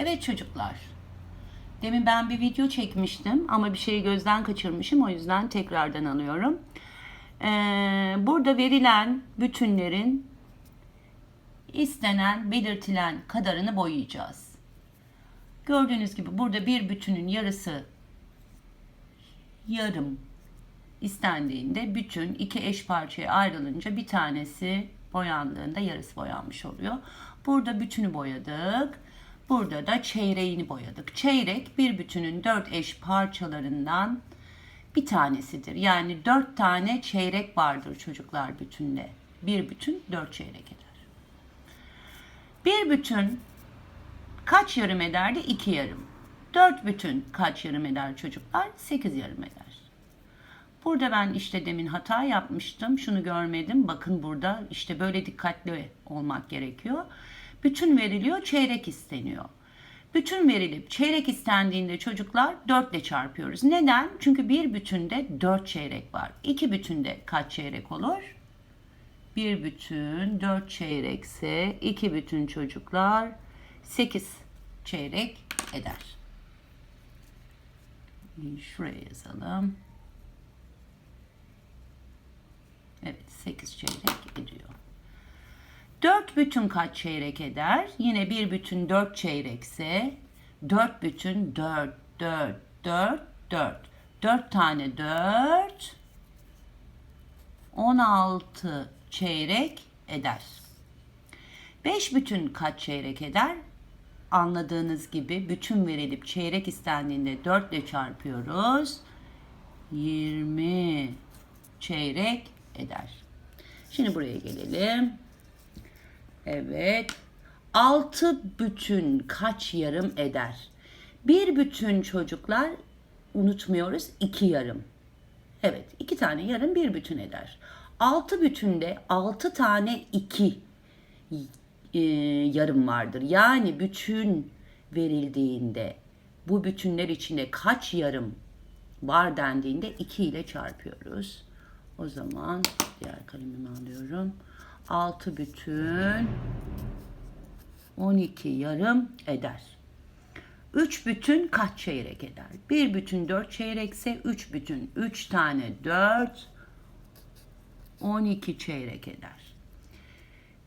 Evet çocuklar. Demin ben bir video çekmiştim ama bir şeyi gözden kaçırmışım. O yüzden tekrardan alıyorum. Ee, burada verilen bütünlerin istenen, belirtilen kadarını boyayacağız. Gördüğünüz gibi burada bir bütünün yarısı yarım istendiğinde bütün iki eş parçaya ayrılınca bir tanesi boyandığında yarısı boyanmış oluyor. Burada bütünü boyadık. Burada da çeyreğini boyadık. Çeyrek bir bütünün dört eş parçalarından bir tanesidir. Yani dört tane çeyrek vardır çocuklar bütünde. Bir bütün dört çeyrek eder. Bir bütün kaç yarım ederdi? İki yarım. Dört bütün kaç yarım eder çocuklar? Sekiz yarım eder. Burada ben işte demin hata yapmıştım. Şunu görmedim. Bakın burada işte böyle dikkatli olmak gerekiyor. Bütün veriliyor, çeyrek isteniyor. Bütün verilip çeyrek istendiğinde çocuklar 4 ile çarpıyoruz. Neden? Çünkü bir bütünde 4 çeyrek var. İki bütünde kaç çeyrek olur? Bir bütün 4 çeyrekse iki bütün çocuklar 8 çeyrek eder. Şuraya yazalım. Evet 8 çeyrek. 4 bütün kaç çeyrek eder? Yine bir bütün 4 çeyrekse 4 bütün 4 4 4 4 4 tane 4 16 çeyrek eder. 5 bütün kaç çeyrek eder? Anladığınız gibi bütün verilip çeyrek istendiğinde 4 ile çarpıyoruz. 20 çeyrek eder. Şimdi buraya gelelim. Evet. 6 bütün kaç yarım eder? Bir bütün çocuklar unutmuyoruz 2 yarım. Evet, iki tane yarım bir bütün eder. 6 bütünde 6 tane 2 e, yarım vardır. Yani bütün verildiğinde bu bütünler içinde kaç yarım var dendiğinde 2 ile çarpıyoruz. O zaman diğer kalemimi alıyorum. 6 bütün 12 yarım eder. 3 bütün kaç çeyrek eder? 1 bütün 4 çeyrekse 3 bütün 3 tane 4 12 çeyrek eder.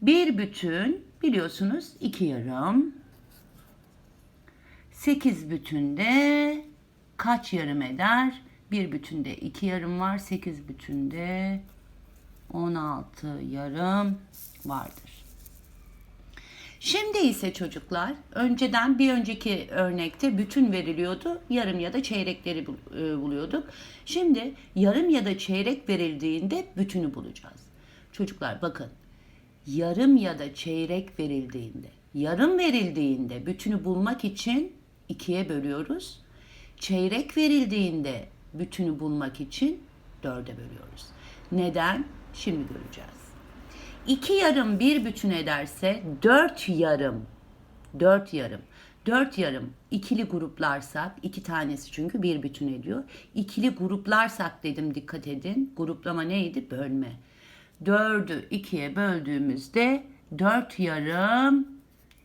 1 bütün biliyorsunuz 2 yarım. 8 bütünde kaç yarım eder? 1 bütünde 2 yarım var. 8 bütünde 16 yarım vardır. Şimdi ise çocuklar önceden bir önceki örnekte bütün veriliyordu. Yarım ya da çeyrekleri e, buluyorduk. Şimdi yarım ya da çeyrek verildiğinde bütünü bulacağız. Çocuklar bakın yarım ya da çeyrek verildiğinde, yarım verildiğinde bütünü bulmak için ikiye bölüyoruz. Çeyrek verildiğinde bütünü bulmak için dörde bölüyoruz. Neden? Şimdi göreceğiz. İki yarım bir bütün ederse dört yarım, dört yarım, dört yarım ikili gruplarsak, iki tanesi çünkü bir bütün ediyor. İkili gruplarsak dedim dikkat edin. Gruplama neydi? Bölme. Dördü ikiye böldüğümüzde dört yarım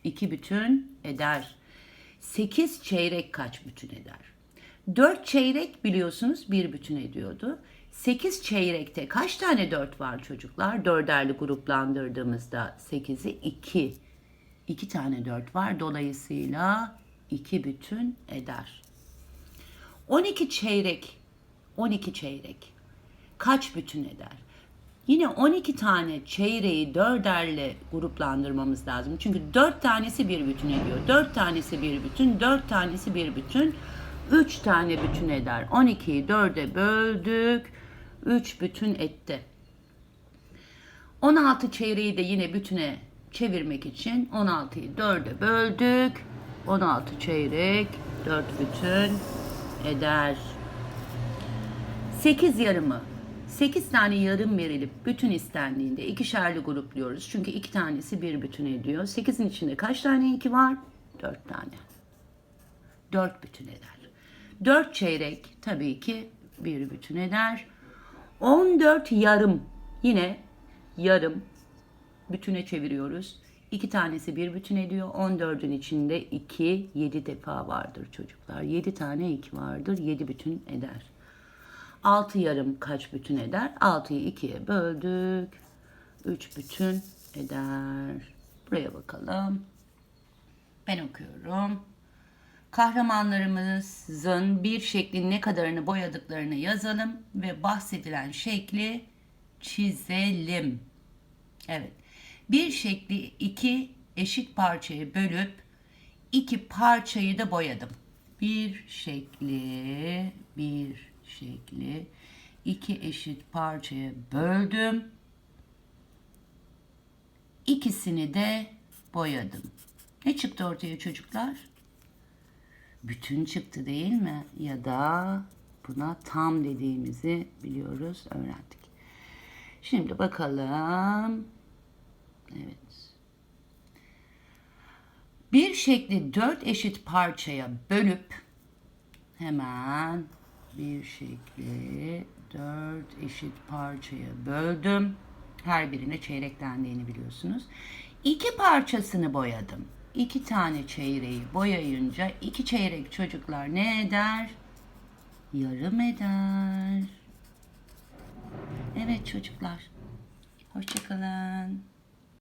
iki bütün eder. Sekiz çeyrek kaç bütün eder? Dört çeyrek biliyorsunuz bir bütün ediyordu. 8 çeyrekte kaç tane 4 var çocuklar? Dörderli gruplandırdığımızda 8'i 2. 2 tane 4 var. Dolayısıyla 2 bütün eder. 12 çeyrek 12 çeyrek kaç bütün eder? Yine 12 tane çeyreği dörderle gruplandırmamız lazım. Çünkü 4 tanesi bir bütün ediyor. 4 tanesi bir bütün, 4 tanesi bir bütün. 3 tane bütün eder. 12'yi 4'e böldük. 3 bütün etti. 16 çeyreği de yine bütüne çevirmek için 16'yı 4'e böldük. 16 çeyrek 4 bütün eder. 8 yarımı 8 tane yarım verilip bütün istendiğinde ikişerli grupluyoruz. Çünkü iki tanesi bir bütün ediyor. 8'in içinde kaç tane 2 var? 4 tane. 4 bütün eder. 4 çeyrek tabii ki bir bütün eder. 14 yarım yine yarım bütüne çeviriyoruz. İki tanesi bir bütün ediyor. 14'ün içinde 2, 7 defa vardır çocuklar. 7 tane 2 vardır. 7 bütün eder. 6 yarım kaç bütün eder? 6'yı 2'ye böldük. 3 bütün eder. Buraya bakalım. Ben okuyorum. Kahramanlarımızın bir şeklin ne kadarını boyadıklarını yazalım ve bahsedilen şekli çizelim. Evet. Bir şekli iki eşit parçaya bölüp iki parçayı da boyadım. Bir şekli, bir şekli iki eşit parçaya böldüm. İkisini de boyadım. Ne çıktı ortaya çocuklar? Bütün çıktı değil mi? Ya da buna tam dediğimizi biliyoruz, öğrendik. Şimdi bakalım. Evet. Bir şekli dört eşit parçaya bölüp hemen bir şekli dört eşit parçaya böldüm. Her birine çeyreklendiğini biliyorsunuz. İki parçasını boyadım. İki tane çeyreği boyayınca iki çeyrek çocuklar ne eder? Yarım eder. Evet çocuklar. Hoşçakalın.